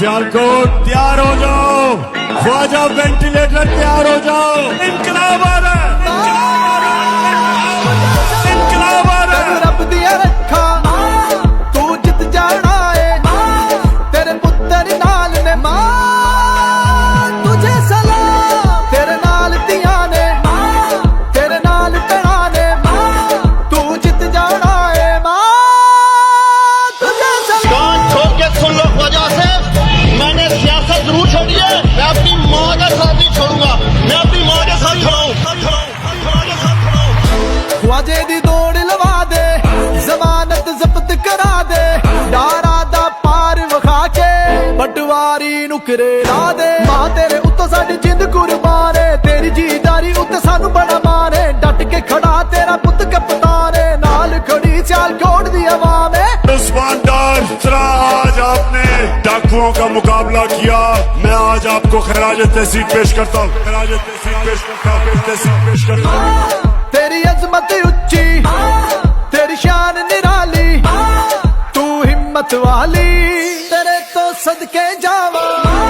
सियालकोट तैयार हो जाओ। ख्वाजा वेंटिलेटर तैयार हो जाओ। इनकलाब आ ਪਟਵਾਰੀ ਨੁਕਰੇ ਲਾ ਦੇ ਮਾਂ ਤੇਰੇ ਉੱਤੋਂ ਸਾਡੀ ਜਿੰਦ ਕੁਰਬਾਨ ਏ ਤੇਰੀ ਜੀਦਾਰੀ ਉੱਤੇ ਸਾਨੂੰ ਬੜਾ ਮਾਣ ਏ ਡਟ ਕੇ ਖੜਾ ਤੇਰਾ ਪੁੱਤ ਕਪਤਾਨ ਏ ਨਾਲ ਖੜੀ ਸਿਆਲ ਕੋਟ ਦੀ ਆਵਾਮ ਏ उस्मान डार जिस तरह आज आपने डाकुओं का मुकाबला किया मैं आज आपको खराज तहसील पेश करता हूँ खराज तहसील पेश करता हूँ तहसील पेश करता हूँ ਤੇਰੀ ਅਜ਼ਮਤ ਉੱਚੀ ਤੇਰੀ ਸ਼ਾਨ ਨਿਰਾਲੀ ਤੂੰ ਹਿੰਮਤ ਵਾਲੀ ਤੇਰੇ ਤੋਂ ਸਦਕੇ ਜਾਵਾਂ।